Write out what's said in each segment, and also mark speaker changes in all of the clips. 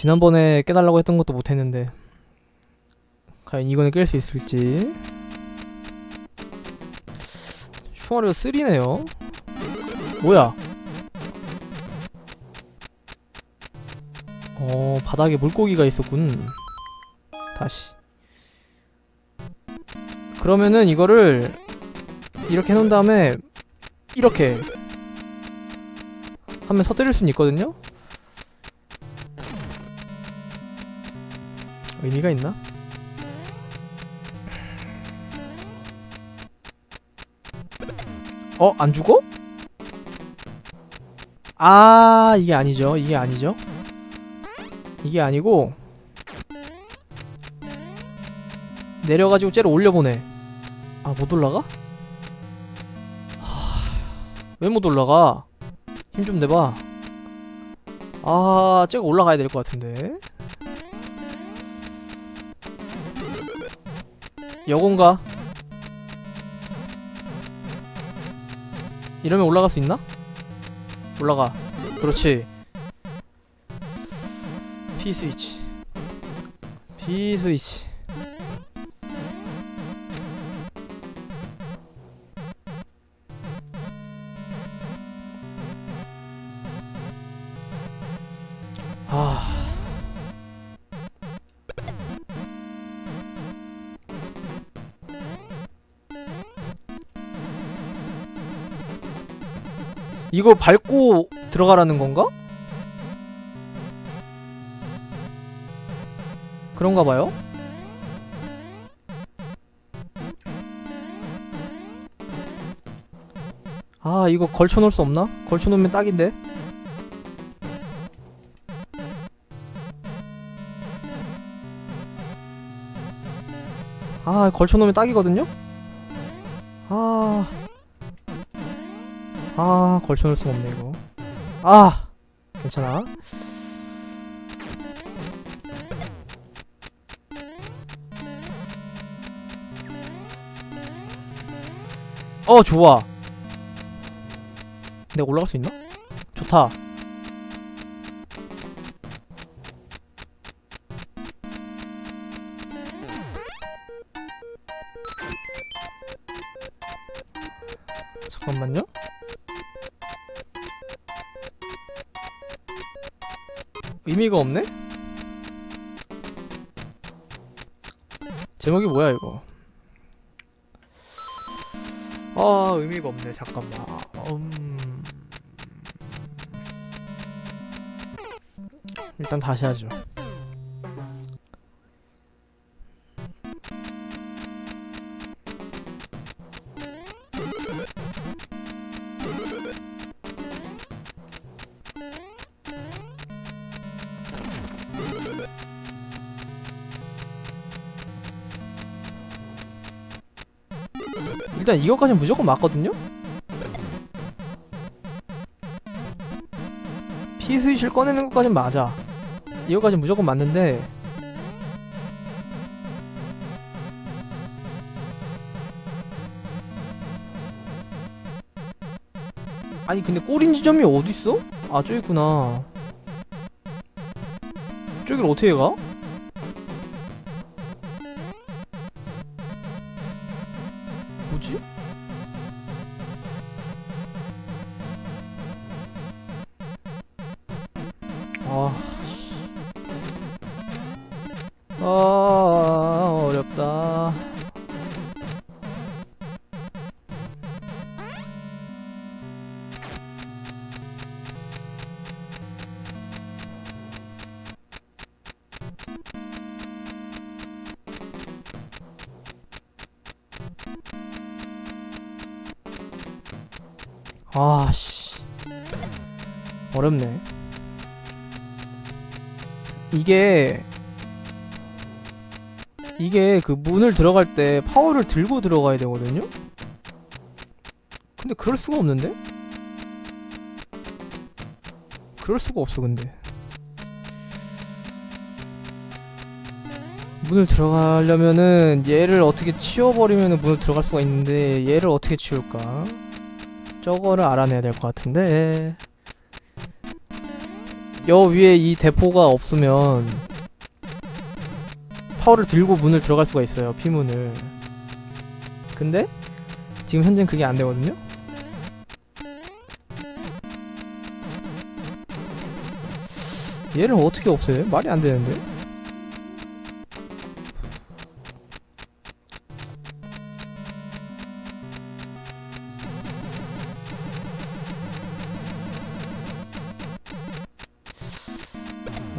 Speaker 1: 지난번에 깨달라고 했던 것도 못했는데 과연 이거는 깰 수 있을지. 슈퍼마리오 3네요. 뭐야? 어 바닥에 물고기가 있었군. 다시. 그러면은 이거를 이렇게 해놓은 다음에 이렇게 하면 터뜨릴 수는 있거든요? 의미가 있나? 어? 안 죽어? 아 이게 아니죠 이게 아니죠 이게 아니고 내려가지고 쟤를 올려보내 아 못 올라가? 왜못 올라가? 힘 좀 내봐 아 쟤가 올라가야 될 것 같은데 여건가? 이러면 올라갈 수 있나? 올라가 그렇지 P 스위치 P 스위치 이거 밟고 들어가라는 건가? 그런가 봐요. 아, 이거 걸쳐 놓을 수 없나? 걸쳐 놓으면 딱인데. 아, 걸쳐 놓으면 딱이거든요. 아. 아 걸쳐놓을 수가 없네 이거. 아! 괜찮아. 어 좋아. 내가 올라갈 수 있나? 좋다 의미가 없네? 제목이 뭐야 이거? 아 의미가 없네. 잠깐만. 음... 일단 다시 하죠 일단 이것까지는 무조건 맞거든요? 피 스위치를 꺼내는 것까진 맞아 이거까진 무조건 맞는데 아니 근데 꼬린 지점이 어딨어? 아 저기 있구나 저기를 어떻게 가? 뭐지? 아, 씨. 어렵네. 이게 이게 그 문을 들어갈 때 파워를 들고 들어가야 되거든요? 근데 그럴 수가 없는데? 그럴 수가 없어 근데 문을 들어가려면은 얘를 어떻게 치워버리면은 문을 들어갈 수가 있는데 얘를 어떻게 치울까? 저거를 알아내야 될 것 같은데. 여 위에 이 대포가 없으면 파워를 들고 문을 들어갈 수가 있어요 피문을. 근데 지금 현재는 그게 안 되거든요? 얘를 어떻게 없애요? 말이 안 되는데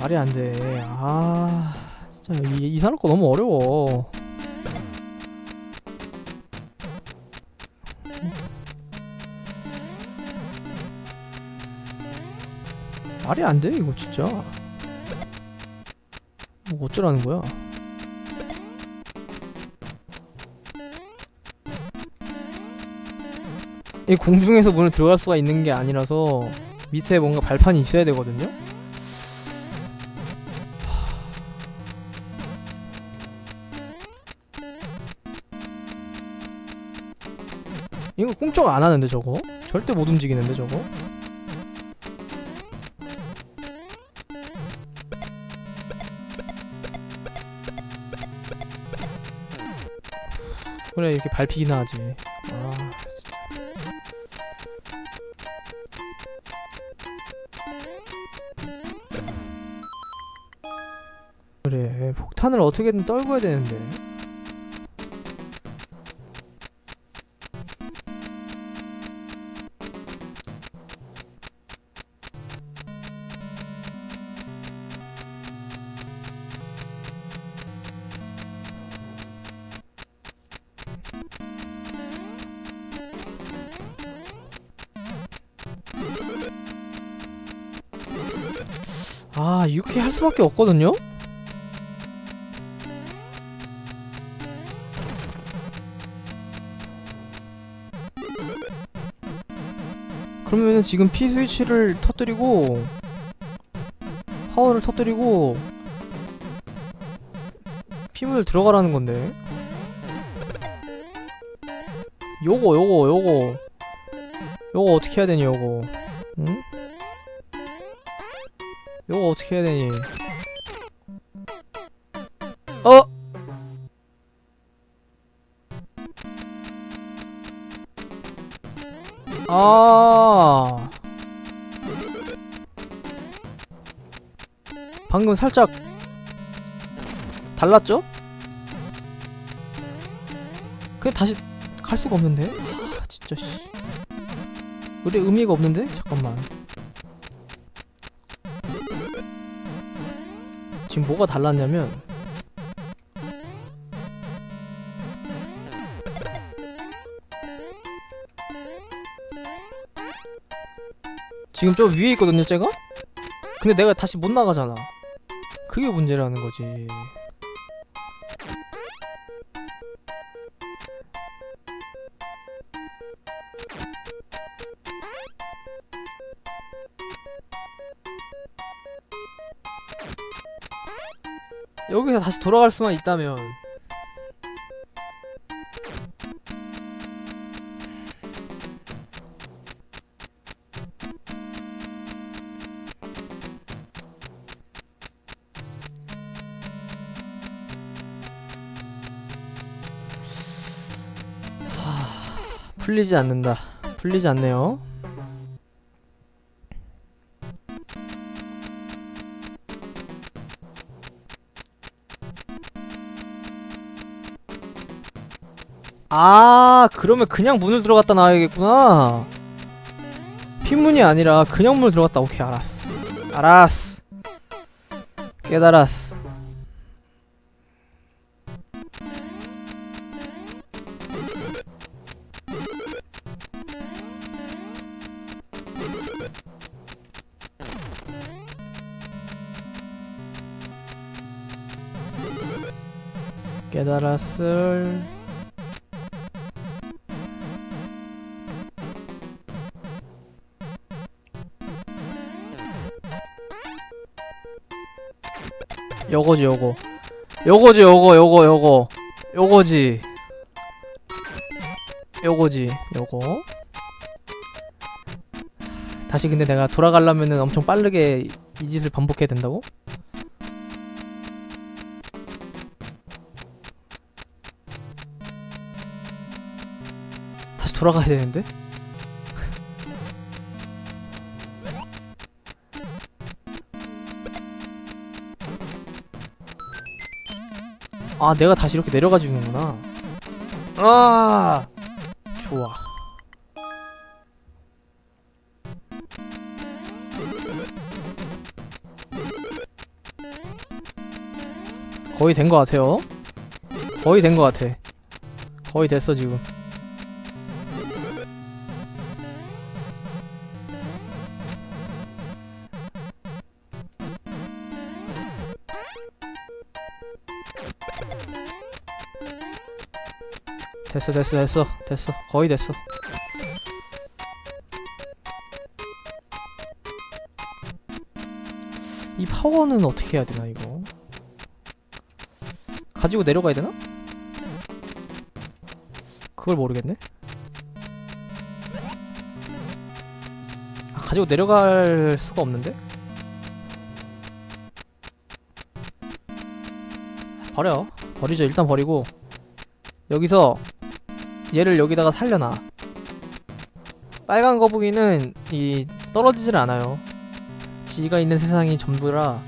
Speaker 1: 말이 안 돼. 아, 진짜 이, 이 사람 거 너무 어려워. 말이 안 돼, 이거 진짜. 뭐 어쩌라는 거야? 이 공중에서 문을 들어갈 수가 있는 게 아니라서 밑에 뭔가 발판이 있어야 되거든요? 꿈쩍 안 하는데 저거? 절대 못 움직이는데 저거? 그래 이렇게 밟히기나 하지 아 그래 폭탄을 어떻게든 떨궈야 되는데 아 이렇게 할 수밖에 없거든요? 그러면은 지금 P 스위치를 터뜨리고 파워를 터뜨리고 피문을 들어가라는 건데 요거 요거 요거 요거 어떻게 해야 되니 요거 응? 요거 어떻게 해야 되니? 어? 아. 방금 살짝 달랐죠? 그냥 다시 갈 수가 없는데? 아 진짜 씨. 의뢰 의미가 없는데? 잠깐만 지금 뭐가 달랐냐면 지금 저 위에 있거든요 제가? 근데 내가 다시 못 나가잖아 그게 문제라는 거지 여기서 다시 돌아갈 수만 있다면. 하... 풀리지 않는다. 풀리지 않네요 아 그러면 그냥 문을 들어갔다 나와야겠구나. 핀문이 아니라 그냥 문을 들어갔다. 오케이 알았어. 알았어. 깨달았어. 깨달았을 요거지 요거 요거지 요거 요거 요거 요거지 요거지 요거 다시 근데 내가 돌아가려면은 엄청 빠르게 이 짓을 반복해야 된다고? 다시 돌아가야 되는데? 아 내가 다시 이렇게 내려가 주는구나. 아 좋아. 거의 된 것 같아요. 거의 된 것 같아. 거의 됐어 지금 됐어 됐어 됐어 됐어. 거의 됐어. 이 파워는 어떻게 해야 되나 이거? 가지고 내려가야 되나? 그걸 모르겠네. 아, 가지고 내려갈 수가 없는데? 버려. 버리죠. 일단 버리고. 여기서 얘를 여기다가 살려놔. 빨간 거북이는 이 떨어지질 않아요. 지가 있는 세상이 전부라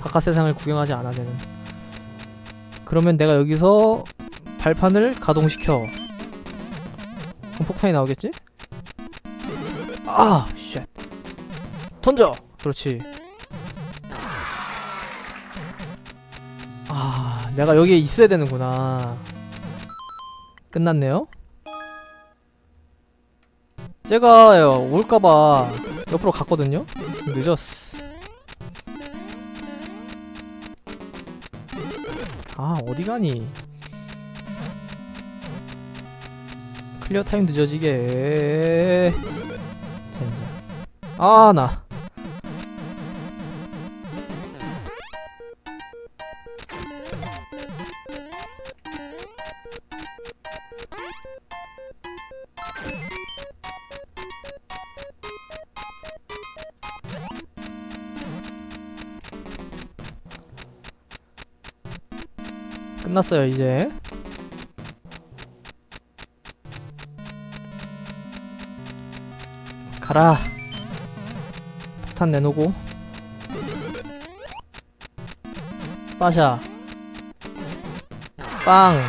Speaker 1: 바깥 세상을 구경하지 않아 되는. 그러면 내가 여기서 발판을 가동시켜. 그럼 폭탄이 나오겠지? 아! 쉣 던져! 그렇지. 아 내가 여기에 있어야 되는구나. 끝났네요 제가 올까봐 옆으로 갔거든요? 늦었어. 아 어디 가니? 클리어 타임 늦어지게. 젠장. 아나 끝났어요 이제. 가라. 폭탄 내놓고. 빠샤. 빵.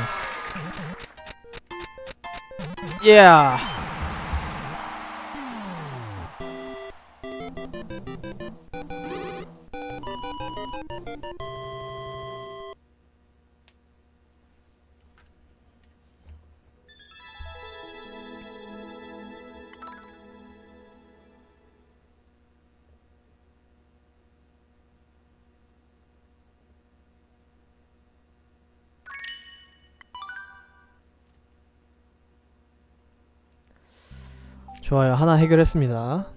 Speaker 1: 예. 좋아요 하나 해결했습니다